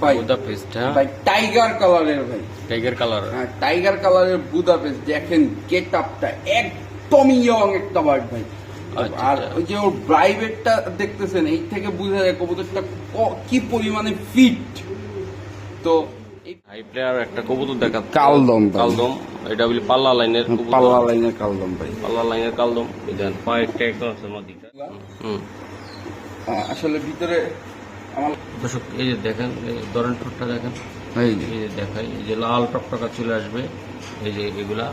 ভাই। হ্যাঁ। ভাই টাইগার কালারের ভাই। টাইগার কালার হ্যাঁ টাইগার কালারের বুদা পেস্ট দেখেন গেট আপটা একদমই ইয়ং একটা বার্ড ভাই। আচ্ছা, আর আচ্ছা। ওই যে ওর প্রাইভেটটা দেখতেছেন এই থেকে বোঝা যায় কবুতরটা কি পরিমাণে ফিট তো এই হাই প্লেয়ার একটা কবুতর দেখা কালদম কালদম এটা বলি পাল্লা লাইনের পাল্লা লাইনের কালদম ভাই। পাল্লা লাইনের কালদম। দেন পায়ের ট্যাগ আছে মাদিটা হুম। আসলে ভিতরে আমার দর্শক এই যে দেখেন এই দরেন ঠোঁটটা দেখেন এই যে, এই যে দেখাই এই যে লাল টকটকা চলে আসবে এই যে এগুলা।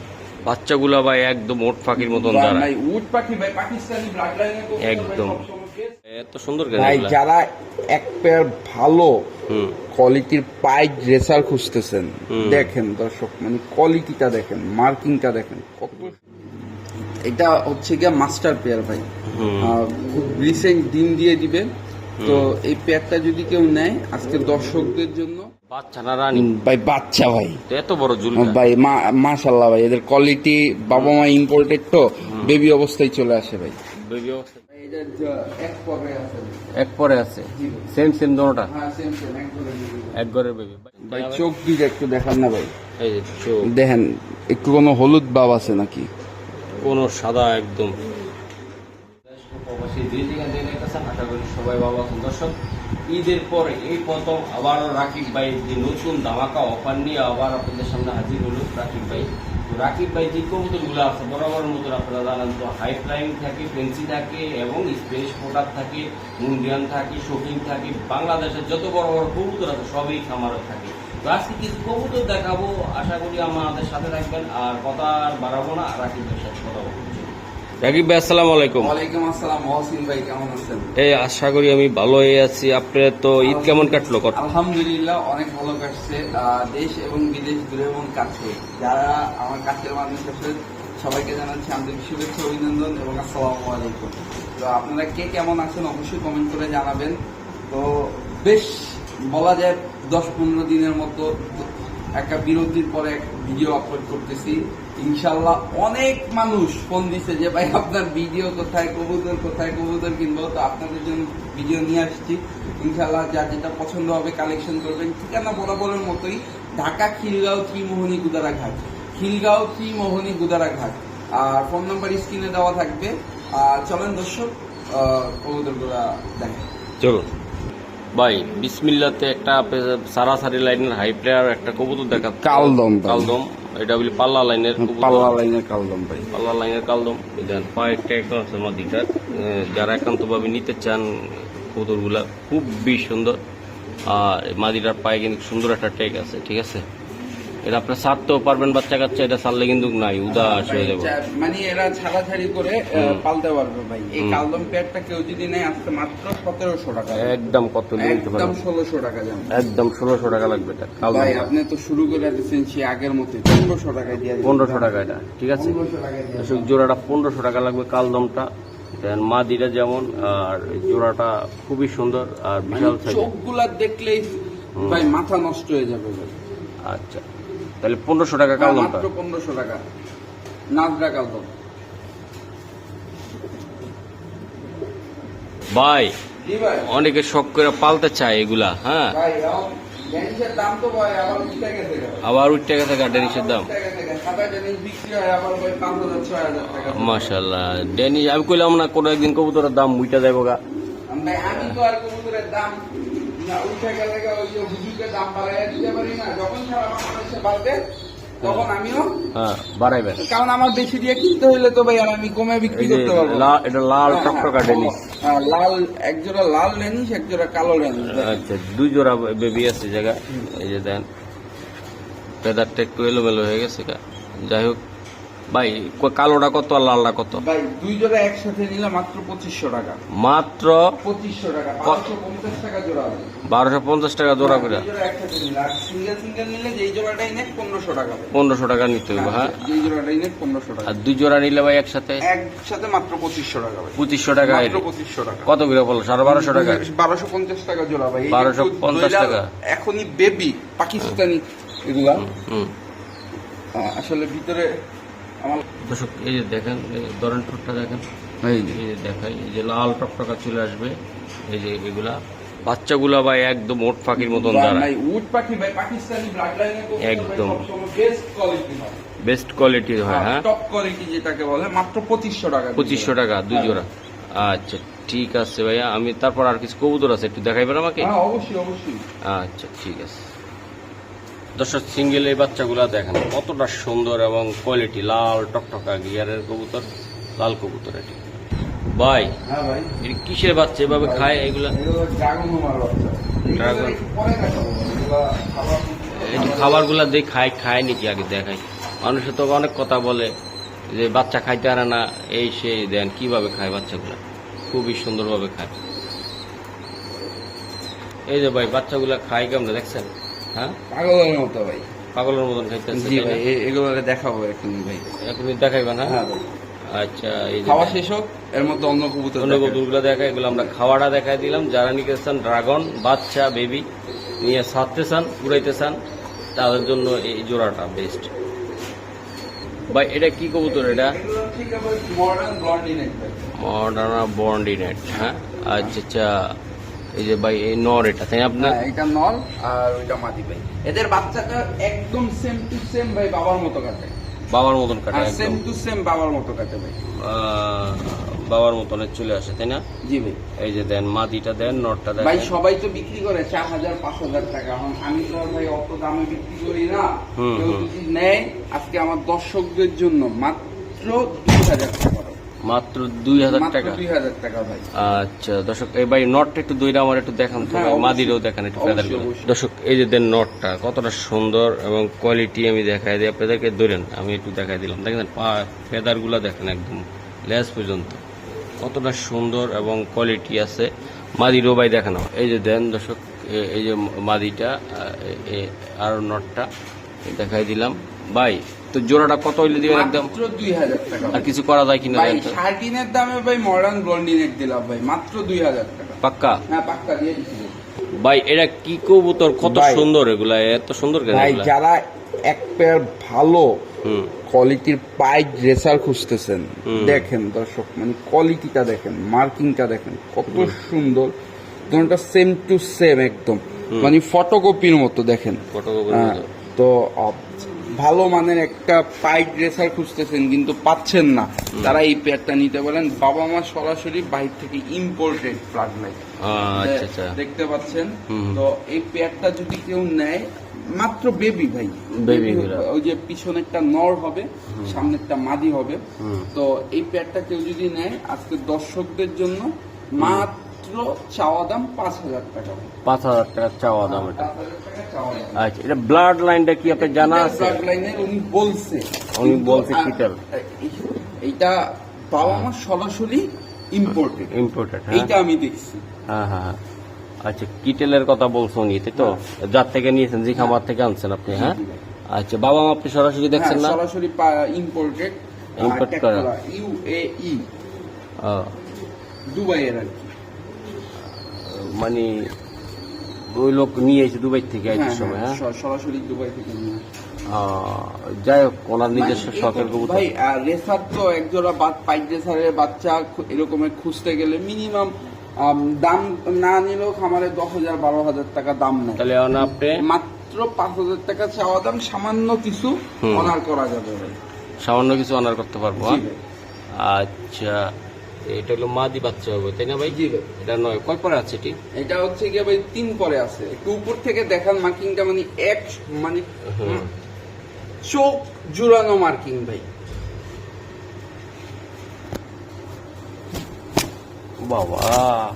বাচ্চাগুলা ভাই একদম ওট ফাঁকির মতন দাঁড়ায় উট পাখি ভাই পাকিস্তানি ব্লাড লাইনের একদম। এত সুন্দর ভাই যারা এক পেয়ার ভালো কোয়ালিটির পাইপ ড্রেসার খুঁজতেছেন দেখেন দর্শক মানে কোয়ালিটিটা দেখেন মার্কিংটা দেখেন কত এটা হচ্ছে গিয়ে মাস্টার পেয়ার ভাই। খুব রিসেন্ট ডিম দিয়ে দিবে তো এই পেয়ারটা যদি কেউ নেয় আজকে দর্শকদের জন্য। রানি? ভাই বাচ্চা ভাই। এত বড় জুল ভাই মাশাল্লাহ ভাই এদের কোয়ালিটি বাবা মা ইম্পোর্টেড তো বেবি অবস্থায় চলে আসে ভাই। বেবি অবস্থা। এটা যা- এক পরে আছে। এক পরে আছে? সেম সেম দোনোটা? হ্যাঁ সেম সেম এক ঘরের বেবি ভাই চোখ দিয়ে একটু দেখান না ভাই। এই যে চোখ। দেখেন একটু কোনো হলুদ ভাব আছে নাকি? কোনো সাদা একদম। প্রবাসী থেকে দেখতেছেন আশা করি সবাই আছেন। দর্শক, ঈদের পরে এই প্রথম আবারও রাকিব ভাই যে নতুন ধামাকা অফার নিয়ে আবার আপনাদের সামনে হাজির হলো রাকিব ভাই। তো রাকিব ভাই, যে কবুতরগুলো আছে, বরাবর মতো আপনারা জানেন তো হাই ফ্লাইং থাকে ফেন্সি থাকে এবং স্পেস পোটার থাকে মুন্ডিয়ান থাকে শোকিং থাকে, বাংলাদেশের যত বড় বড় কবুতর আছে, সবই খামারে থাকে। তো আজকে কিছু কবুতর দেখাবো, আশা করি আমাদের সাথে থাকবেন। আর কথা আর বাড়াবো না, রাকিব ভাইয়ের সাথে কথা বলব। রাকিব ভাই আসসালামু আলাইকুম। ওয়ালাইকুম আসসালাম মহসিন ভাই কেমন আছেন? এই আশা করি আমি ভালোই আছি। আপনার তো ঈদ কেমন কাটলো? কত? আলহামদুলিল্লাহ অনেক ভালো কাটছে। দেশ এবং বিদেশ দূরে এবং কাছে। যারা আমার কাছের মানুষ আছে সবাইকে জানাচ্ছি আন্তরিক শুভেচ্ছা অভিনন্দন এবং আসসালামু আলাইকুম। তো আপনারা কে কেমন আছেন অবশ্যই কমেন্ট করে জানাবেন। তো বেশ বলা যায় দশ পনেরো দিনের মতো একটা বিরতির পরে এক ভিডিও আপলোড করতেছি। ইনশাল্লাহ অনেক মানুষ ফোন দিছে যে ভাই আপনার ভিডিও কোথায়? কবুতর কোথায়? কবুতর কিনবো। তো আপনাদের জন্য ভিডিও নিয়ে আসছি। ইনশাল্লাহ যার যেটা পছন্দ হবে কালেকশন করবেন। ঠিকানা বরাবরের মতোই ঢাকা খিলগাঁও ত্রিমোহনী গুদারা ঘাট খিলগাঁও ত্রিমোহনী গুদারা ঘাট আর ফোন নাম্বার স্ক্রিনে দেওয়া থাকবে। আর চলেন দর্শক কবুতরগুলা দেখেন। চলো ভাই বিসমিল্লাতে একটা সারাসারি লাইনের হাই প্লেয়ার একটা কবুতর দেখা কালদম কালদম। এটা বলি পাল্লা লাইনের কবুতর। পাল্লা লাইনের কালদম ভাই। পাল্লা লাইনের কালদম। দেখেন পায়ের ট্যাগ আছে মাদিটার যারা একান্তভাবে নিতে চান কবুতরগুলা খুবই সুন্দর। আর মাদিটার পায়ে কিন্তু সুন্দর একটা ট্যাগ আছে ঠিক আছে? এটা আপনি ছাড়তেও পারবেন বাচ্চা কাচ্চা এটা ছাড়লে কিন্তু নাই উদাস হয়ে যাবে। মানে এরা ছাড়াছাড়ি করে পালতে পারবে ভাই। এই কালদম পেয়ারটা কেউ যদি নেয় আজকে মাত্র সতেরোশো টাকা। একদম কত একদম ষোলোশো টাকা যাবে একদম ষোলোশো টাকা লাগবে এটা ভাই আপনি তো শুরু করে দিচ্ছেন সে আগের মতো পনেরোশো টাকায় দিয়ে পনেরোশো টাকা এটা ঠিক আছে? জোড়াটা পনেরোশো টাকা লাগবে কালদমটা। মাদিটা যেমন আর জোড়াটা খুবই সুন্দর আর বিশাল মানে সাইজ চোখগুলা দেখলেই ভাই মাথা নষ্ট হয়ে যাবে আচ্ছা। তাহলে পনেরোশো টাকা কালদমটা মাত্র পনেরোশো টাকা। নাজরা কালদম ভাই অনেকে শখ করে পালতে চায় এগুলা হ্যাঁ? আবার। উঠতে গেছে ডেনিসের দাম। মাশাল্লাহ ডেনিস আমি কইলাম না কোনো একদিন কবুতরের দাম উইটা যাব গা। আমি তো আর কবুতরের দাম না উঠে গেলে ওই যে হুজুরকে দাম বাড়াইয়া দিতে পারি না। যখন সারা বাংলাদেশে বাড়বে তখন আমিও হ্যাঁ বাড়াইবেন কারণ আমার বেশি দিয়ে কিনতে হইলে তো ভাই আর আমি কমে বিক্রি করতে পারব এটা লাল টকটকা ডেনিস। হ্যাঁ, লাল এক জোড়া লাল লেনিস এক জোড়া কালো লেনিস আচ্ছা দুই জোড়া বেবি আছে জায়গা এই যে দেন একটু এলোমেলো হয়ে গেছে যাই হোক ভাই কালোটা কত আর লালটা কত? ভাই দুই জোড়া একসাথে নিলে মাত্র পঁচিশশো টাকা। মাত্র পঁচিশশো টাকা পাঁচশো পঞ্চাশ টাকা জোড়া বারোশো পঞ্চাশ টাকা জোড়া করে। পনেরোশো টাকা নিতে হবে হ্যাঁ? আর দুই জোড়া নিলে ভাই একসাথে? একসাথে মাত্র পঁচিশশো টাকা পঁচিশশো টাকা পঁচিশশো টাকা। কত করে বলল? সাড়ে বারোশো টাকা? বারোশো পঞ্চাশ টাকা জোড়া ভাই। 1250 দইলাল টাকা। এখনই বেবি পাকিস্তানি এগুলা। আসলে ভিতরে আমার দর্শক এই যে দেখেন দরেন ঠোঁটটা দেখেন এই যে, দেখাই এই যে লাল টকটকা চলে আসবে এই যে এগুলা। বাচ্চাগুলা ভাই একদম ওট ফাঁকির মতন দাঁড়ায় উট পাখি ভাই পাকিস্তানি ব্লাড লাইনের একদম। বেস্ট কোয়ালিটি হয়। বেস্ট হয় হ্যাঁ টপ কোয়ালিটি যেটাকে বলে মাত্র পঁচিশশো টাকা পঁচিশশো টাকা দুই হ্যাঁ। জোড়া। আচ্ছা ঠিক আছে ভাইয়া আমি তারপর আর কিছু কবুতর আছে একটু দেখাইবেন আমাকে? হ্যাঁ অবশ্যই অবশ্যই। আচ্ছা ঠিক আছে। দর্শক সিঙ্গেল এই বাচ্চাগুলা দেখেন কতটা সুন্দর এবং কোয়ালিটি লাল টকটকা গিয়ারের কবুতর লাল কবুতর এটি। ভাই হ্যাঁ কিসের বাচ্চা? এভাবে খায় এগুলা? ড্রাগন খাবার খাবারগুলা দিয়ে খায় খায় নাকি আগে দেখাই মানুষের তো অনেক কথা বলে যে বাচ্চা খাইতে পারে না এই সেই দেন কীভাবে খায় বাচ্চাগুলা? খুবই সুন্দরভাবে খায়। এই যে ভাই বাচ্চাগুলা খায় কেমন দেখছেন? হ্যাঁ? পাগলের মতো ভাই। পাগলের মতন খাইতেছে জি ভাই এগুলো দেখাবো এখন ভাই। এখনই দেখাইবা না? হ্যাঁ ভাই। আচ্ছা এই খাওয়া শেষ হোক এর মধ্যে অন্য কবুতর অন্য কবুতরগুলো দেখা এগুলো আমরা খাওয়াটা দেখাই দিলাম। যারা নিতে চান ড্রাগন বাচ্চা বেবি নিয়ে সারতে চান উড়াইতে চান তাদের জন্য এই জোড়াটা বেস্ট ভাই এটা কি কবুতর এটা? মডার্না বন্ডিনেট হ্যাঁ? আচ্ছা আচ্ছা। এই যে ভাই এই নর এটা তাই আপনার? হ্যাঁ, এটা আর ওইটা মাদি ভাই। এদের বাচ্চাটা একদম সেম টু সেম ভাই বাবার মতো কাটে। বাবার মতন কাটে আর সেম টু সেম বাবার মতো কাটে ভাই। বাবার মতন চলে আসে তাই না? জি ভাই। এই যে দেন মাদিটা দেন নরটা দেন। ভাই সবাই তো বিক্রি করে চার হাজার পাঁচ হাজার টাকা। এখন আমি তো ভাই অত দামে বিক্রি করি না। কেউ যদি নেয় আজকে আমার দর্শকদের জন্য মাত্র দুই হাজার টাকা। মাত্র দুই হাজার টাকা। দুই হাজার টাকা ভাই। আচ্ছা দর্শক এই ভাই নটটা একটু দইটা আমার একটু দেখান তো হ্যাঁ। মাদিরও দেখান একটু ফেদার দর্শক এই যে দেন নটটা কতটা সুন্দর এবং কোয়ালিটি আমি দেখাই দিই। আপনাদেরকে ধরেন আমি একটু দেখাই দিলাম। দেখেন পা ফেদারগুলা দেখেন একদম লেস পর্যন্ত। কতটা সুন্দর এবং কোয়ালিটি আছে। মাদিরও ভাই দেখানো এই যে দেন দর্শক এই যে মাদিটা আর নটটা দেখাই দিলাম। ভাই তো জোড়াটা কত হইলে দিবেন একদম? মাত্র দুই হাজার টাকা আর কিছু করা যায় কিনা ভাই শার্টিনের দামে ভাই মডার্ন ব্লন্ডিনেট দিলাম ভাই মাত্র দুই হাজার টাকা। পাক্কা? হ্যাঁ পাক্কা দিয়ে দিচ্ছি ভাই। এটা কি কবুতর? কত সুন্দর এগুলা এত সুন্দর কেন ভাই যারা এক পেয়ার ভালো কোয়ালিটির পাইপ ড্রেসার খুঁজতেছেন দেখেন দর্শক মানে কোয়ালিটিটা দেখেন মার্কিংটা দেখেন কত সুন্দর। দুটোটা সেম টু সেম একদম। মানে ফটোকপির মতো দেখেন। ফটোকপির হ্যাঁ, মতো। তো ভালো মানের একটা পাইপ ড্রেসার খুঁজতেছেন কিন্তু পাচ্ছেন না। তারা এই পেয়ারটা নিতে পারেন বাবা মা সরাসরি বাইরে থেকে ইম্পোর্টেড ফ্লাগ লাইট দেখতে পাচ্ছেন? তো এই পেয়ারটা যদি কেউ নেয় মাত্র বেবি ভাই। বেবি ওই যে পিছনেরটা নর হবে সামনেরটা মাদি হবে। তো এই পেয়ারটা কেউ যদি নেয় আজকে দর্শকদের জন্য মাত্র চাওয়া দাম পাঁচ হাজার টাকা। পাঁচ হাজার টাকা চাওয়া দাম এটা। আচ্ছা এটা ব্লাড লাইনটা কি আপনার জানা আছে? ব্লাড লাইনের উনি বলছে। উনি বলছে কিটাল। এইটা বাবা মা সরাসরি ইম্পোর্টেড ইম্পোর্টেড হ্যাঁ। এইটা আমি দেখছি। হ্যাঁ হ্যাঁ হ্যাঁ। আচ্ছা কিটেলের কথা বলছো উনি তাই তো? যার থেকে নিয়েছেন যে খামার থেকে আনছেন আপনি হ্যাঁ? আচ্ছা বাবা মা আপনি সরাসরি দেখছেন হ্যাঁ, না সরাসরি ইম্পোর্টেড Import করা। ইউএই দুবাইয়ের আর কি। মানে ওই লোক নিয়ে এসে দুবাই থেকে হ্যাঁ, আইতে সময় হ্যাঁ? হ্যাঁ, সরাসরি দুবাই থেকে নিয়ে। যাই হোক ওনার নিজস্ব কবুতর। ভাই রেসার তো একজোড়া বাদ পাইপ রেসারের বাচ্চা এরকমের খুঁজতে গেলে মিনিমাম দাম না নিলেও খামারে দশ হাজার বারো হাজার টাকা দাম নেয়। তাহলে আপনি? মাত্র পাঁচ হাজার টাকা চাওয়া দাম সামান্য কিছু অনার করা যাবে সামান্য কিছু অনার করতে পারব হ্যাঁ? আচ্ছা এটা হলো মাদি বাচ্চা হবে তাই না ভাই? জি ভাই। এটা নয় কয় পরে আছে এটি? এটা হচ্ছে গিয়ে ভাই তিন পরে আছে। একটু উপর থেকে দেখান মার্কিংটা মানে এক মানে হুম। চোখ জুড়ানো মার্কিং ভাই। বাবা।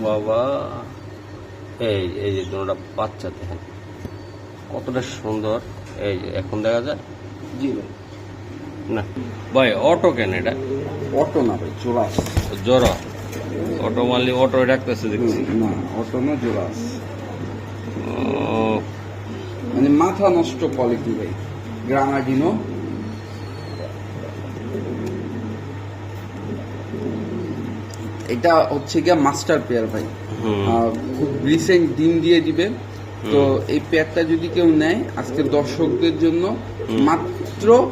বাবা। এই এই যে দুটা বাচ্চা দেখেন। কতটা সুন্দর। এই এখন দেখা যায়? জি ভাই। না। ভাই অটো কেন এটা? অটো না ভাই জোড়া জ্বর অটো মারলে অটো রাখতেছে দেখছি। না অটো না জোড়া মানে মাথা নষ্ট কোয়ালিটি ভাই। গ্রানাডিনো এটা হচ্ছে গিয়া মাস্টার পেয়ার ভাই। খুব রিসেন্ট ডিম দিয়ে দিবে। তো এই পেয়ারটা যদি কেউ নেয় আজকে দর্শকদের জন্য মাত্র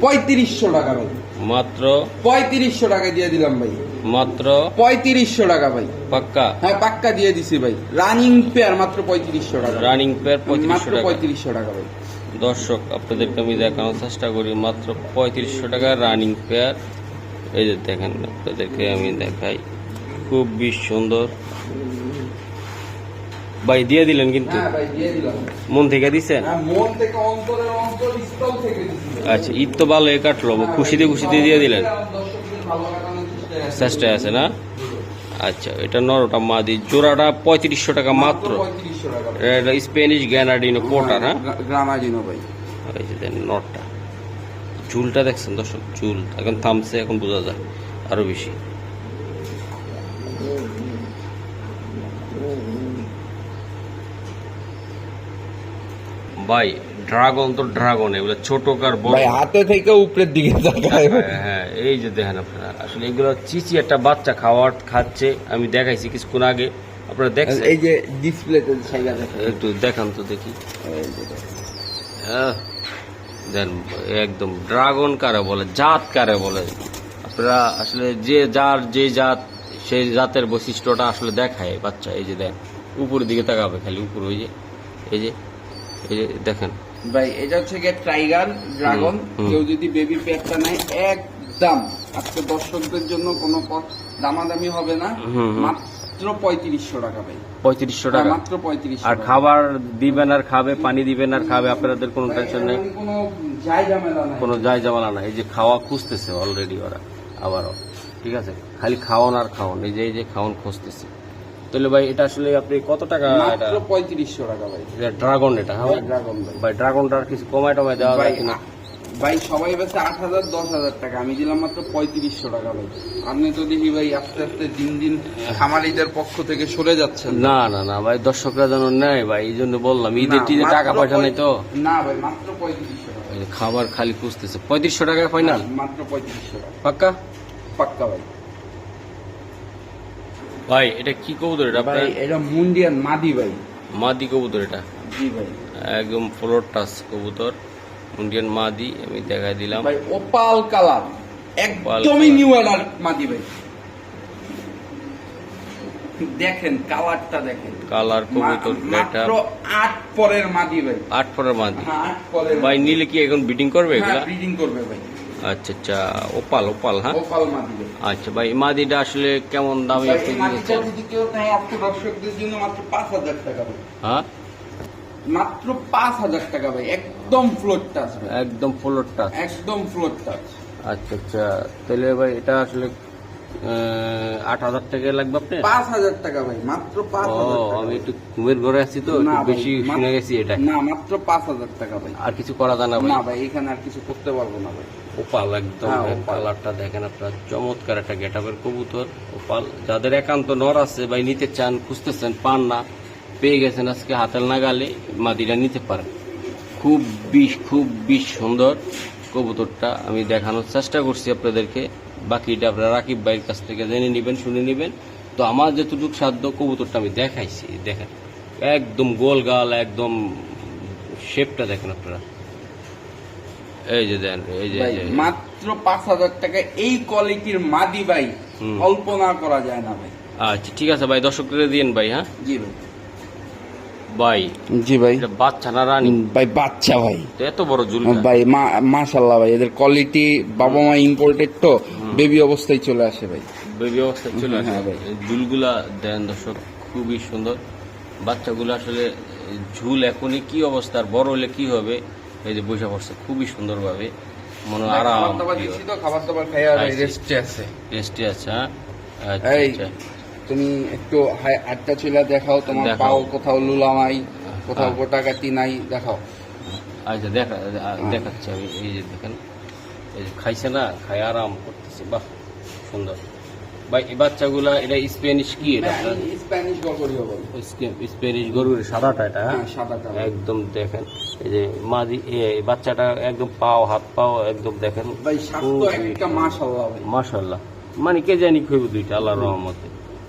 পঁয়ত্রিশশো টাকা ভাই। মাত্র? পঁয়ত্রিশশো টাকা দিয়ে দিলাম ভাই। মাত্র? পঁয়ত্রিশশো টাকা ভাই। পাক্কা? হ্যাঁ পাক্কা দিয়ে দিছি ভাই। রানিং পেয়ার মাত্র পঁয়ত্রিশশো টাকা। রানিং পেয়ার মাত্র পঁয়ত্রিশশো টাকা ভাই। দর্শক আপনাদেরকে আমি দেখানোর চেষ্টা করি মাত্র পঁয়ত্রিশশো টাকা রানিং পেয়ার। এই যে দেখেন আপনাদেরকে আমি দেখাই। খুব বেশ সুন্দর। ভাই দিয়ে দিলেন কিন্তু। হ্যাঁ মন থেকে দিছেন? হ্যাঁ। আচ্ছা ঈদ তো ভালো কাটলো খুশিতে খুশিতে দিয়ে দিলেন। চেষ্টায় আছে। না? আচ্ছা এটা নরটা মাদি জোড়াটা পঁয়ত্রিশশো টাকা মাত্র এটা স্প্যানিশ গ্যানাডিনো কোটা না? ভাই। নটটা চুলটা দেখছেন দর্শক? চুল এখন থামছে এখন বোঝা যায় আরও বেশি। ভাই ড্রাগন তো ড্রাগন এগুলো ছোট কার বড়। ভাই হাতে থেকে উপরের দিকে তাকায় হ্যাঁ, হ্যাঁ এই যে দেখেন আপনারা আসলে এগুলো চিচি একটা বাচ্চা খাওয়ার খাচ্ছে আমি দেখাইছি কিছুক্ষণ আগে আপনারা দেখছেন? এই যে ডিসপ্লেতে জায়গা দেখেন। একটু দেখান তো দেখি। এই যে দেখেন। আহ, দেন একদম ড্রাগন কারে বলে জাত কারে বলে। আপনারা আসলে যে যার যে জাত সেই জাতের বৈশিষ্ট্যটা আসলে দেখায় বাচ্চা এই যে দেন উপরের দিকে তাকাবে খালি উপর ওই যে এই যে। এই দেখেন। ভাই এটা হচ্ছে গিয়ে টাইগার ড্রাগন কেউ যদি বেবি পেয়ারটা নেয় একদম। আজকে দর্শকদের জন্য কোনো দামাদামি হবে না। মাত্র পঁয়ত্রিশশো টাকা ভাই। পঁয়ত্রিশশো টাকা। মাত্র পঁয়ত্রিশশো আর খাবার দিবেন আর খাবে পানি দিবেন আর খাবে আপনাদের কোনো টেনশন নেই। কোনো যাই ঝামেলা নাই। কোনো যায় জামালা না এই যে খাওয়া খুঁজতেছে অলরেডি ওরা আবারও। ঠিক আছে? খালি খাওয়ান আর খাওয়ান এই যে এই যে খাওয়ান খুঁজতেছে। তাহলে ভাই এটা আসলে আপনি কত টাকা এটা? মাত্র পঁয়ত্রিশশো টাকা ভাই। ড্রাগন এটা হ্যাঁ? ড্রাগন ভাই। ভাই ড্রাগনটার কিছু কমায় টমায় দেওয়া যায় কিনা? ভাই সবাই বেছে আট হাজার দশ হাজার টাকা। আমি দিলাম মাত্র পঁয়ত্রিশশো টাকা ভাই। আপনি তো দেখি ভাই আস্তে আস্তে দিন দিন খামারিদের পক্ষ থেকে সরে যাচ্ছেন। না না না ভাই দর্শকরা যেন নেয় ভাই এই জন্য বললাম ঈদের না, টিদে টাকা পয়সা নেই তো। না ভাই মাত্র পঁয়ত্রিশশো টাকা খাবার খালি খুঁজতেছে। পঁয়ত্রিশশো টাকায় ফাইনাল মাত্র পঁয়ত্রিশশো টাকা। পাক্কা? পাক্কা ভাই। ভাই এটা কি কবুতর এটা ভাই এটা মুন্ডিয়ান মাদি ভাই। মাদি কবুতর এটা? জি ভাই। একদম ফ্লোর টাচ কবুতর ইন্ডিয়ান মাদি আমি দেখাই দিলাম। ভাই ওপাল কালার একদমই নিউ অর্ডার মাদি ভাই। দেখেন কালারটা দেখেন। কালার কবুতর এটা আট পরের মাদি ভাই। আট পরের মাদি। হ্যাঁ আট পরের ভাই নিলে কি এখন বিটিং করবে এগুলা? ব্রিডিং করবে ভাই। আচ্ছা আচ্ছা ওপাল ওপাল হ্যাঁ? ওপাল আচ্ছা ভাই মাদিটা আসলে কেমন দামে যদি কেউ নেয় দর্শকদের জন্য মাত্র পাঁচ হাজার টাকা ভাই। হ্যাঁ? মাত্র পাঁচ হাজার টাকা ভাই একদম ফ্লোর টাচ একদম ফ্লোর টাচ একদম ফ্লোর টাচ আচ্ছা আচ্ছা তাহলে ভাই এটা আসলে আট হাজার টাকা লাগবে আপনি পাঁচ হাজার টাকা ভাই মাত্র পাঁচ হাজার আমি একটু ঘুমের ঘরে আছি তো একটু বেশি শুনে গেছি এটা। না মাত্র পাঁচ হাজার টাকা ভাই। আর কিছু করা যায় না ভাই? না ভাই এখানে আর কিছু করতে পারব না ভাই। ওপাল একদম হ্যাঁ, কালারটা দেখেন আপনার চমৎকার একটা গেটাবের কবুতর ওপাল। যাদের একান্ত নর আছে ভাই নিতে চান খুঁজতেছেন পান না পেয়ে গেছেন আজকে হাতের নাগালে মাদিটা নিতে পারেন। খুব বিষ খুব বিষ সুন্দর কবুতরটা আমি দেখানোর চেষ্টা করছি আপনাদেরকে। বাকিটা আপনারা রাকিব ভাইয়ের কাছ থেকে জেনে নেবেন শুনে নেবেন। তো আমার যতটুকু সাধ্য কবুতরটা আমি দেখাইছি দেখেন। একদম গোল গাল একদম শেপটা দেখেন আপনারা। এই যে দেন এই যে। মাত্র পাঁচ হাজার টাকা এই কোয়ালিটির মাদি ভাই। কল্পনা করা যায় না ভাই। আচ্ছা ঠিক আছে ভাই দর্শকদের দিন ভাই হ্যাঁ? জি ভাই। ভাই জি ভাই। বাচ্চা না রানী? ভাই বাচ্চা ভাই। এত বড় জুল ভাই মাশাল্লাহ ভাই এদের কোয়ালিটি বাবা মা ইম্পোর্টেড তো বেবি অবস্থায় চলে আসে ভাই। বেবি অবস্থায় চলে আসে। হ্যাঁ ভাই। এই ঝুলগুলা দেন দর্শক খুবই সুন্দর। বাচ্চাগুলো আসলে ঝুল এখনই কি অবস্থা আর বড় হলে কি হবে? এই যে বৈশা পড়ছে খুবই সুন্দরভাবে। মনে হয় আরাম খাবার দাবার খাইয়া ভাই আচ্ছা। রেস্টে আছে। টেস্টি আছে হ্যাঁ? আচ্ছা আচ্ছা। তুমি একটু হাতটা চলে দেখাও তোমার। পাও কোথাও লুলা নাই কোথাও হ্যাঁ। গোটা কাটি নাই দেখাও। আচ্ছা দেখা দেখাচ্ছি আমি এই যে দেখেন। এই যে খাইছে না খাই আরাম করতেছে বাহ সুন্দর। ভাই এই বাচ্চাগুলা এটা স্প্যানিশ কি এটা? স্প্যানিশ গল্পরিও স্প্যানিশ গরুর সাদাটা এটা হ্যাঁ? হ্যাঁ সাদাটা। একদম দেখেন। এই যে মাদি বাচ্চাটা একদম পাও হাত পাও একদম দেখেন। মাশাল্লাহ মানে কে জানি খুব দুইটা আল্লাহর রহমতে।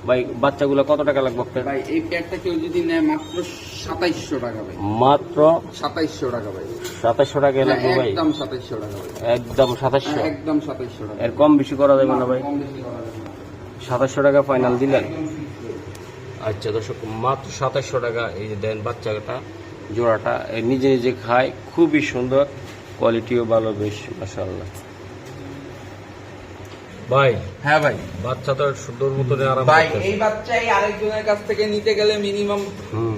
ভাই বাচ্চাগুলো কত টাকা লাগবে আপনার? ভাই এই প্যাডটা কেউ যদি নেয় মাত্র সাতাইশশো টাকা ভাই। মাত্র সাতাইশশো টাকা ভাই। সাতাশশো টাকা লাগবে হ্যাঁ, ভাই? একদম সাতাইশশো টাকা ভাই। একদম সাতাশশো হ্যাঁ, একদম সাতাইশশো টাকা। এর কম বেশি করা যাবে না ভাই? কম বেশি করা যাবে না। সাতাশশো টাকা ফাইনাল দিলেন। আচ্ছা দর্শক মাত্র সাতাশশো টাকা এই যে দেন বাচ্চাটা। জোড়াটা নিজে নিজে খায় খুবই সুন্দর কোয়ালিটিও ভালো বেশ মাসাল্লাহ ভাই হ্যাঁ ভাই। বাচ্চা তো সুন্দর মতো আরাম ভাই এই বাচ্চাই আরেকজনের কাছ থেকে নিতে গেলে মিনিমাম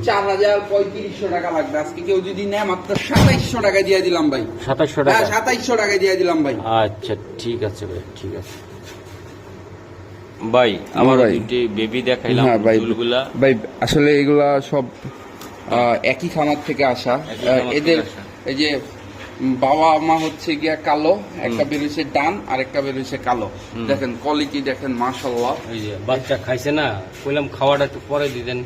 চার হাজার পঁয়ত্রিশশো টাকা লাগবে। আজকে কেউ যদি নেয় মাত্র সাতাইশশো টাকা দিয়ে দিলাম ভাই। সাতাশশো হ্যাঁ টাকা সাতাইশশো টাকা দিয়ে দিলাম ভাই। আচ্ছা ঠিক আছে ভাই ঠিক আছে। ভাই আমার দুটি বেবি দেখাইলাম হ্যাঁ ভাই আসলে এগুলা সব একই খামার থেকে আসা। এদের এই যে বাবা মা হচ্ছে গিয়া কালো একটা বেরোইছে ডান আর একটা বেরোইছে কালো। দেখেন কোয়ালিটি দেখেন মাশাল্লাহ বাচ্চা খাইছে না বললাম খাওয়াটা একটু পরে দিতেন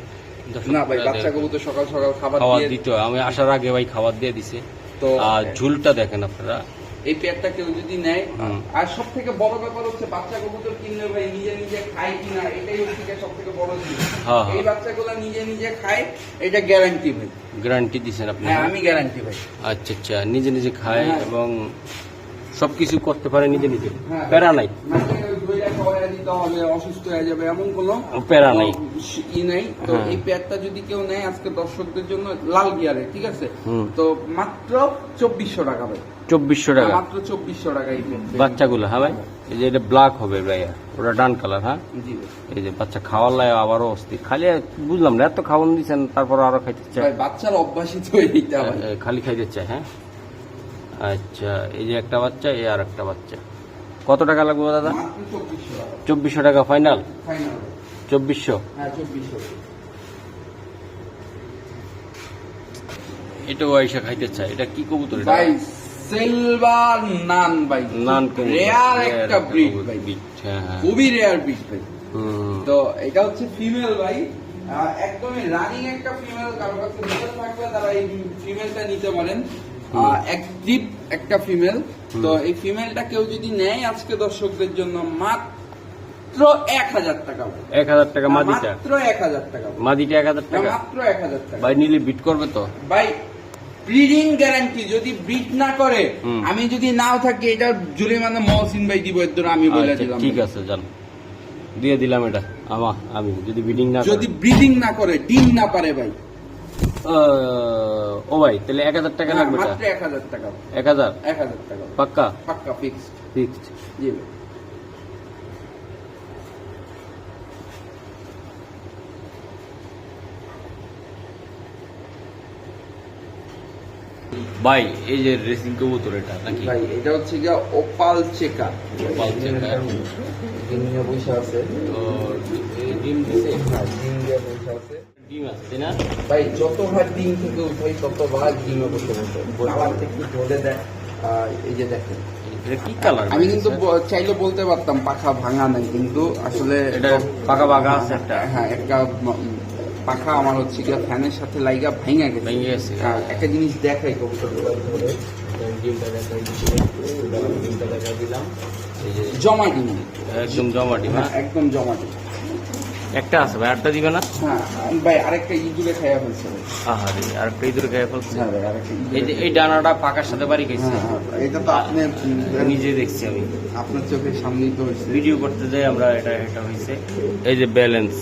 না ভাই ভাইরা বাচ্চা দেখেন। তো সকাল সকাল খাবার দিত আমি আসার আগে ভাই খাবার দিয়ে দিছে। তো আর ঝুলটা দেখেন আপনারা। এই পেয়ারটা কেউ যদি নেয় আর সব থেকে বড় ব্যাপার হচ্ছে বাচ্চা কবুতর কিনলে ভাই নিজে নিজে খায় কিনা এটাই হচ্ছে সব থেকে বড় জিনিস। হ্যাঁ, হ্যাঁ। এই বাচ্চাগুলো নিজে নিজে খায় এটা গ্যারান্টি ভাই। গ্যারান্টি দিচ্ছেন আপনি হ্যাঁ আমি গ্যারান্টি ভাই। আচ্ছা আচ্ছা নিজে নিজে খায় হ্যাঁ। এবং সবকিছু করতে পারে নিজে নিজে। হ্যাঁ। প্যারা নাই। অসুস্থ হয়ে যাবে এমন কোনো প্যারা নাই। ই নাই তো হ্যাঁ। এই পেয়ারটা যদি কেউ নেয় আজকে দর্শকদের জন্য লাল গিয়ারে ঠিক আছে? তো মাত্র চব্বিশশো টাকা ভাই। চব্বিশশো টাকা। মাত্র চব্বিশশো টাকা এই বাচ্চাগুলো হ্যাঁ ভাই? এই যে এটা ব্ল্যাক হবে ভাই ওটা ডান কালার হ্যাঁ? এই যে বাচ্চা খাওয়ার লাগে আবারও অস্থির। খালি বুঝলাম না এত খাওয়ান দিচ্ছেন তারপর আরও খাইতে চায়। ভাই বাচ্চার অভ্যাসই তো এইটা খালি খাইতে চায় হ্যাঁ? আচ্ছা এই যে একটা বাচ্চা এই আর একটা বাচ্চা। কত টাকা লাগবে দাদা? চব্বিশশো টাকা। ফাইনাল চব্বিশশো? হ্যাঁ এটাও আইসা খাইতে চায়। এটা কি কবুতর এটা? সিলভার নান ভাই। নান রেয়ার একটা ব্রিড ভাই। হ্যাঁ হ্যাঁ। খুবই রেয়ার ব্রিড ভাই। তো এটা হচ্ছে ফিমেল ভাই। একদমই রানিং একটা ফিমেল কারও কাছে নিতে তারা এই ফিমেলটা নিতে পারেন। একটা ফিমেল। তো এই ফিমেলটা কেউ যদি নেয় আজকে দর্শকদের জন্য মাত্র টাকা টাকা মাদিটা। টাকা মাদিটা হাজার টাকা। ভাই নিলে বিট করবে তো? ভাই ব্রিডিং গ্যারান্টি যদি ব্রিড না করে আমি যদি নাও থাকি এটা জুলিমানা মহসিন ভাই দিব এর আমি বলে আচ্ছা, দিলাম। ঠিক আছে জান। দিয়ে দিলাম এটা। আমা আমি যদি ব্রিডিং না যদি ব্রিডিং না করে ডিম না পারে ভাই। ও ভাই তাহলে এক হাজার টাকা লাগবে এক হাজার টাকা। এক হাজার? এক হাজার টাকা। পাক্কা? পাক্কা ফিক্সড ফিক্সড জি ভাই। ভাই এই যে রেসিং কবুতর এটা নাকি? ভাই এটা হচ্ছে গিয়া ওপাল চেকা ওপাল চেকা। ডিমিয়া বসে আছে। তো এই ডিম দিছে? হ্যাঁ, ডিম দিয়ে বসে আছে। ডিম আছে তাই না? ভাই যত ভাগ ডিম থেকে উঠাই তত ভাগ ডিমে বসে বসে। ধরে দেয়। এই যে দেখেন। কি কালার আমি কিন্তু চাইলে বলতে পারতাম পাখা ভাঙা নাই কিন্তু আসলে এটা পাকা পাকা আছে একটা। হ্যাঁ একটা পাখা আমার হচ্ছে গিয়া ফ্যানের সাথে লাইগা ভেঙে গেছে। ভেঙে গেছে হ্যাঁ, একটা জিনিস দেখাই কবুতরগুলো ধরে ডিমটা দেখাই ডিমটা দেখাই দিলাম। এই যে জমা ডিম। একদম জমা ডিম হ্যাঁ হ্যাঁ? একদম জমা ডিম। একটা আছে ভাই আটটা দিবে না? ভাই আরেকটা ইঁদুরে খাইয়া ফেলছে। আহারে আর একটা ইঁদুর খেয়ে ফেলছে? হ্যাঁ আরেকটা এই যে এই ডানাটা পাকার সাথে বাড়ি গেছে হ্যাঁ, হ্যাঁ, এটা তো আপনি নিজে দেখছি আমি। আপনার চোখের সামনেই তো হয়েছে। ভিডিও করতে যাই আমরা এটা এটা হয়েছে। এই যে ব্যালেন্স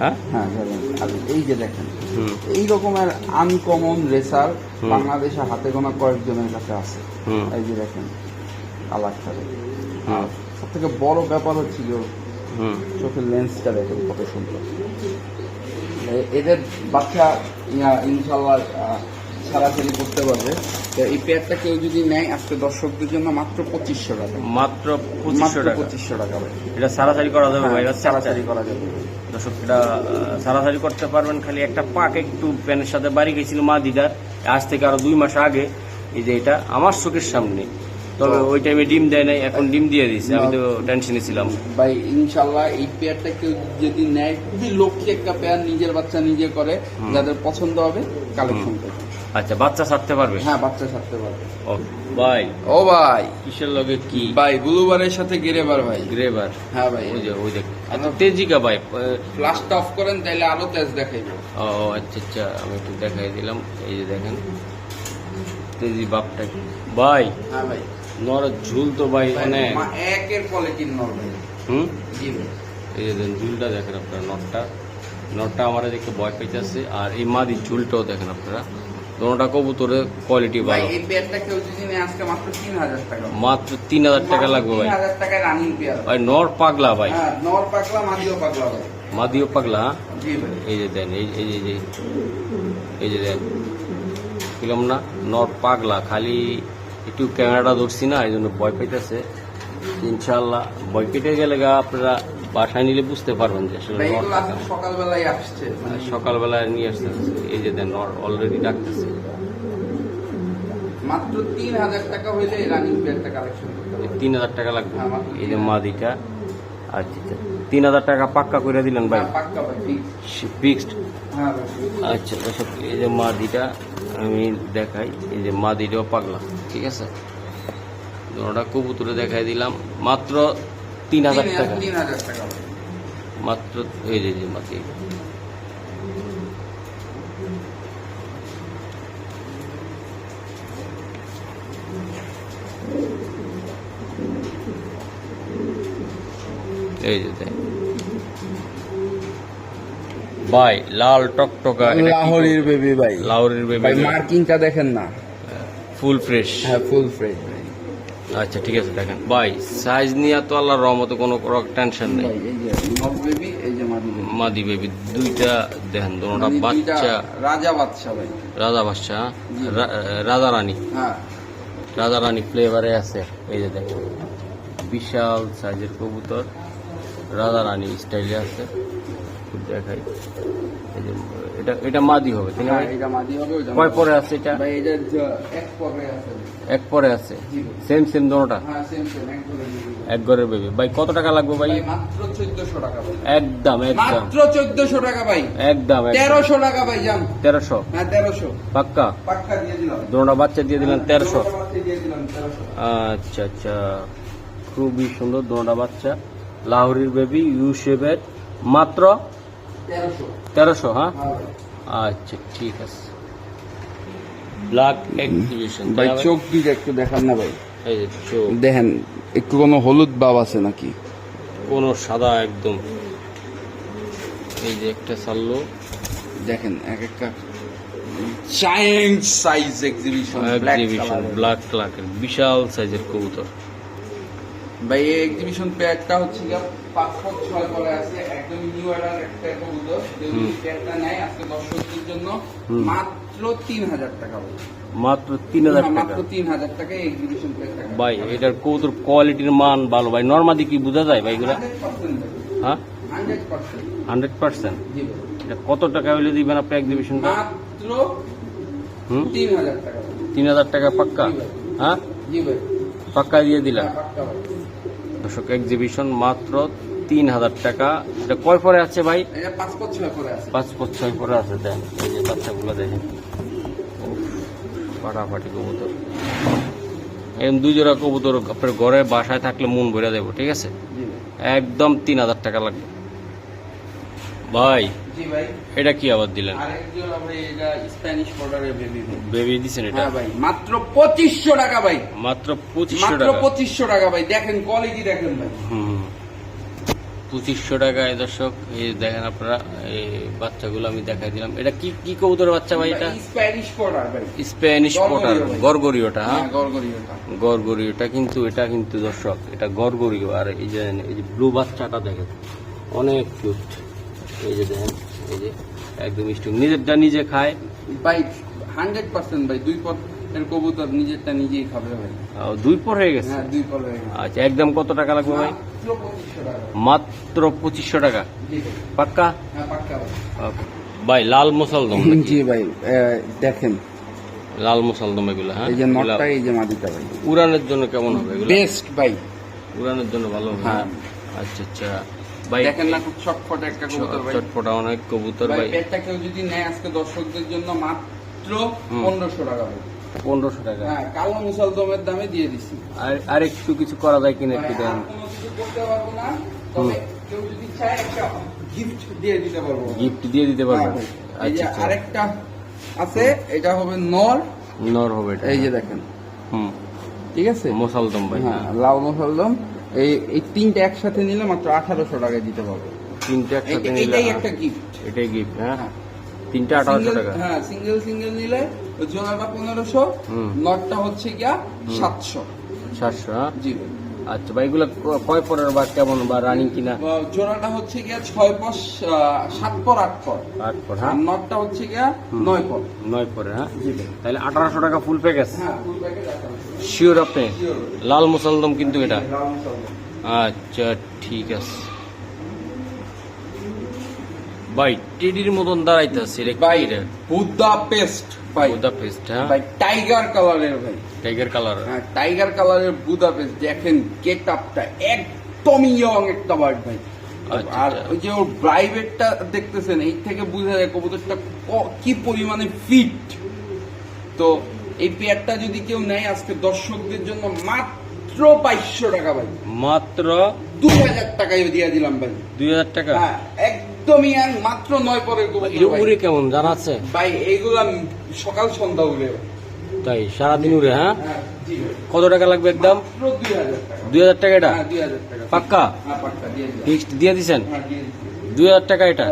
হ্যাঁ? হ্যাঁ আর এই যে দেখেন এই রকমের আনকমন রেসার বাংলাদেশে হাতে গোনা কয়েকজনের কাছে আছে। এই যে দেখেন হুম। সব থেকে বড় ব্যাপার হচ্ছে যে ওর হুম চোখের লেন্সটা দেখেন কত সুন্দর। এদের বাচ্চা ইনশাল্লাহ ছাড়াছাড়ি করতে পারবে। তো এই পেয়ারটা কেউ যদি নেয় আজকে দর্শকদের জন্য মাত্র পঁচিশশো টাকা। মাত্র পঁচিশশো টাকা। পঁচিশশো টাকা এটা সারাসারি করা যাবে ভাই হ্যাঁ, এটা ছাড়াছাড়ি করা যাবে। দর্শক এটা সারাসারি করতে পারবেন। খালি একটা পাক একটু প্যানের সাথে বাড়ি গেছিল মা দিদার আজ থেকে আরও দুই মাস আগে। এই যে এটা আমার চোখের সামনে। তবে ওই টাইমে ডিম দেয় নাই এখন ডিম দিয়ে দিয়েছে আমি তো টেনশনে ছিলাম। ভাই ইনশাল্লাহ এই পেয়ারটা কেউ যদি নেয় খুবই লক্ষ্মী একটা পেয়ার নিজের বাচ্চা নিজে করে। যাদের পছন্দ হবে কালেকশন করবে। আচ্ছা বাচ্চা ছাড়তে পারবে? হ্যাঁ বাচ্চা ছাড়তে পারবে। ও ভাই। ও ভাই। কিসের লগে কি? ভাই ব্লুবারের সাথে গেরেবার ভাই। গ্রেভার হ্যাঁ ভাই। ওই যে ওই দেখ এত তেজিকা ভাই। ফ্লাশটা অফ করেন তাইলে আরও তেজ দেখাইবে। ও আচ্ছা আচ্ছা আমি একটু দেখাই দিলাম। এই যে দেখেন তেজি বাপটা। ভাই। হ্যাঁ ভাই। নর ঝুল তো ভাই অনেক একের কোয়ালিটির নর ভাই। হুম? জি ভাই। এই যে দেখেন ঝুলটা দেখেন আপনারা নটটা নটটা আমার দেখতে ভয় পাইতেছে আর এই মাদি ঝুলটাও দেখেন আপনারা। দোনোটা কবুতরের কোয়ালিটি ভাই ভালো। এই পেয়ারটা কেউ যদি নেয় আজকে মাত্র তিন হাজার টাকা। মাত্র তিন হাজার টাকা লাগবে ভাই। তিন হাজার টাকায় রানিং পেয়ার ভাই নর পাগলা ভাই। হ্যাঁ নর পাগলা মাদিও পাগলা ভাই। মাদিও পাগলা? জি ভাই। এই যে দেন এই এই যে এই যে এই যে দেন। বললাম না? নর পাগলা খালি একটু ক্যামেরাটা ধরছি না এই জন্য ভয় পাইতেছে। ইনশাল্লাহ ভয় পেটে গেলে গা আপনারা বাসায় নিলে বুঝতে পারবেন যে আসলে সকালবেলায় আসছে মানে সকালবেলায় নিয়ে আসতে এই যে দেন অলরেডি ডাকতেছে। মাত্র তিন হাজার টাকা হইলে রানিং পেয়ারটা কালেকশন তিন হাজার টাকা লাগবে। হ্যাঁ, এই যে মাদিটা আচ্ছা আচ্ছা। তিন হাজার টাকা পাক্কা করে দিলেন ভাই? হ্যাঁ। ফিক্সড হ্যাঁ আচ্ছা এই যে মাদিটা আমি দেখাই এই যে মাদিটাও পাগলা। ঠিক আছে? দুটা কবুতরে দেখাই দিলাম। মাত্র তিন হাজার টাকা। মাত্র এই যে এই ভাই লাল টকটকা লাহোরির বেবি ভাই। লাউরের ভাই বেবি মার্কিংটা দেখেন না। Full fresh. হ্যাঁ ফুল ফ্রেশ। আচ্ছা ঠিক আছে দেখেন। ভাই সাইজ নিয়ে তো আল্লাহর রহমতে কোনো টেনশন নেই। মাদি বেবি দুইটা দেখেন দুটা মানে বাচ্চা। রাজা বাচ্চা ভাই। রাজা বাচ্চা রাজা রানী। হ্যাঁ। রাজা রানী ফ্লেভারে আছে। এই যে দেখেন বিশাল সাইজের কবুতর। রাজা রানী স্টাইলে আছে। একটু দেখাই। এই যে এটা এটা মাদি হবে তাই না হ্যাঁ, এটা মাদি হবে কয় পরে আছে এটা? ভাই এটা এক পরে আছে। এক পরে আছে? সেম সেম দোনোটা? হ্যাঁ সেম সেম এক ঘরের বেবি। ভাই কত টাকা লাগবে ভাই? ভাই মাত্র চোদ্দশো টাকা ভাই। একদম একদম। মাত্র টাকা ভাই। একদম একদম। তেরোশো টাকা ভাই হ্যাঁ পাক্কা? পাক্কা দিয়ে দিলাম। দোনোটা বাচ্চা দিয়ে দিলেন তেরোশো? দুটো বাচ্চা দিয়ে দিলাম তেরোশো। আচ্ছা আচ্ছা। খুবই সুন্দর দোনোটা বাচ্চা। লাহোরির বেবি ইউ শেপের। মাত্র তেরোশো। হ্যাঁ? হ্যাঁ। আচ্ছা ঠিক আছে। ব্ল্যাক এক্সিবিশন ভাই চোখ দিয়ে একটু দেখান না ভাই। দেখেন একটু কোনো হলুদ ভাব আছে নাকি? কোনো সাদা একদম। এই যে একটা সাল্লো। দেখেন এক একটা giant size exhibition exhibition black ক্লাকের বিশাল সাইজের কবুতর। ভাই এই এক্সিবিশন পেয়ারটা হচ্ছে গিয়ে পাঁচ ফুট ছয় করে আছে একদম নিউ এরার একটা কবুতর কেউ যদি পেয়ারটা নেয় আজকে দর্শকদের জন্য মাত্র তিন হাজার টাকা ভাই মাত্র তিন হাজার হ্যাঁ, টাকা। মাত্র তিন হাজার টাকা এক্সিবিশন ভাই এটার কবুতর কোয়ালিটির মান ভালো। ভাই নর্মাদি কি বোঝা যায় ভাই এগুলা? হ্যাঁ? Hundred percent. এটা কত টাকা হলে দিবেন আপনি এক্সিবিশনটা মাত্র হুম? তিন হাজার টাকা। তিন হাজার টাকা পাক্কা? হ্যাঁ? জি ভাই। পাক্কা দিয়ে দিলাম হ্যাঁ। দর্শক এক্সিবিশন মাত্র তিন হাজার টাকা। এটা কয় পরে আছে ভাই? পাঁচ পাঁচ ছয় পরে আছে দেন। এই যে বাচ্চাগুলো দেখেন। ফাটাফাটি কবুতর। এরকম দুই জোড়া কবুতর আপনার ঘরে বাসায় থাকলে মন ভরে দেবো ঠিক আছে? একদম তিন হাজার টাকা লাগবে। ভাই জি ভাই। এটা কি আবার দিলেন? আরেকজন আমরা এটা স্প্যানিশ বর্ডারের বেবি বেবি দিছেন এটা? হ্যাঁ ভাই মাত্র পঁচিশশো টাকা ভাই। মাত্র পঁচিশশো মাত্র টাকা? পঁচিশশো টাকা ভাই দেখেন কোয়ালিটি দেখেন ভাই। হুম পঁচিশশো টাকায় দর্শক এই দেখেন আপনারা এই বাচ্চাগুলো আমি দেখাই দিলাম। এটা কি কি কবুতরের বাচ্চা ভাই এটা? স্প্যানিশ ভাই। Spanish pouter. গরগরিওটা গরগরিওটা। কিন্তু এটা কিন্তু দর্শক এটা গরগরিও। আর এই যে এই যে ব্লু বাচ্চাটা দেখেন অনেক কিউট এই যে দেখেন। এই যে একদম স্ট্রং নিজেরটা নিজে খায়। ভাই হান্ড্রেড পার্সেন্ট ভাই দুই পর এর কবুতর নিজেরটা নিজেই খাবে ভাই। দুই পর হয়ে গেছে? হ্যাঁ দুই পর হয়ে গেছে। আচ্ছা একদম কত টাকা লাগবে ভাই? মাত্র পঁচিশশো টাকা। পাক্কা? হ্যাঁ পাক্কা ভাই। লাল মুসলদম জি ভাই দেখেন। লাল মুসলদম এগুলো হ্যাঁ? এই যে নটটা এই যে মাদিটা ভাই। উড়ানের জন্য কেমন হবে এগুলো? বেস্ট ভাই। উড়ানের জন্য ভালো হবে হ্যাঁ। আচ্ছা আচ্ছা। ভাই দেখেন না খুব ছটফট একটা কবুতর ভাই। চটপটা অনেক কবুতর ভাই ভাই। কেউ যদি নেয় আজকে দর্শকদের জন্য মাত্র পনেরোশো টাকা ভাই। পনেরোশো টাকা। হ্যাঁ কালো দামে দিয়ে দিছি। আর আর একটু কিছু করা যায় কিনা একটু দেন। কোনো কিছু করতে পারব না তবে কেউ যদি চায় একটা গিফট দিয়ে দিতে পারব। গিফট দিয়ে দিতে হ্যাঁ, আচ্ছা আচ্ছা। আরেকটা আছে এটা হবে নর। নর হবে এটা। এই যে দেখেন। হুম। ঠিক আছে? মোসালদম ভাই। হ্যাঁ হ্যাঁ লাল মুসলদম এই এই তিনটা একসাথে নিলে মাত্র আঠারোশো টাকায় দিতে পারব। তিনটা একসাথে নিলে এটাই হ্যাঁ, একটা গিফট এটাই গিফট হ্যাঁ? তিনটা তিনটে আঠারোশো টাকা। হ্যাঁ সিঙ্গেল সিঙ্গেল নিলে জোড়াটা পনেরোশো হুম। নটটা হচ্ছে গিয়া সাতশো। সাতশো হ্যাঁ? জি। আচ্ছা ভাই এগুলো কয় পরের বা কেমন বা রানিং কিনা? জোড়াটা হচ্ছে গিয়া ছয় পর সাত পর আট পর। আট পর হ্যাঁ? নটটা হচ্ছে গিয়া নয় পর। নয় পরে হ্যাঁ? জি তাহলে আঠারোশো টাকা ফুল প্যাকেজ হ্যাঁ শিওর আপনি. লাল মুসলদম কিন্তু এটা। আচ্ছা ঠিক আছে। ভাই টেডির মতন দাঁড়াইতেছে এটা ভাই রে। বুদ্ধা পেস্ট ভাই বুদা পেস্ট হ্যাঁ? ভাই টাইগার কালারের ভাই। টাইগার কালার হ্যাঁ টাইগার কালারের বুদা পেস্ট দেখেন গেট আপটা একদম ইয়ং একটা বার্ড ভাই। আচ্ছা, আর আচ্ছা। ওই যে ওর প্রাইভেটটা দেখতেছেন এই থেকে বোঝা যায় কবুতরটা ক- কি পরিমাণে ফিট তো এই পেয়ারটা যদি কেউ নেয় আজকে দর্শকদের জন্য মাত্র বাইশশো টাকা ভাই। মাত্র দুই হাজার টাকায় দিয়ে দিলাম ভাই। দুই হাজার টাকা? হ্যাঁ একদমই মাত্র নয় পরের। উড়ে কেমন? জানা আছে? ভাই এইগুলা সকাল সন্ধ্যা উড়ে। তাই সারাদিন উড়ে হ্যাঁ? হ্যাঁ। কত টাকা লাগবে একদম? দুই হাজার টাকা। এটা? হ্যাঁ পাক্কা? ফিক্সড দিয়ে হ্যাঁ দিয়ে দিচ্ছি। দুই হাজার টাকা এটা?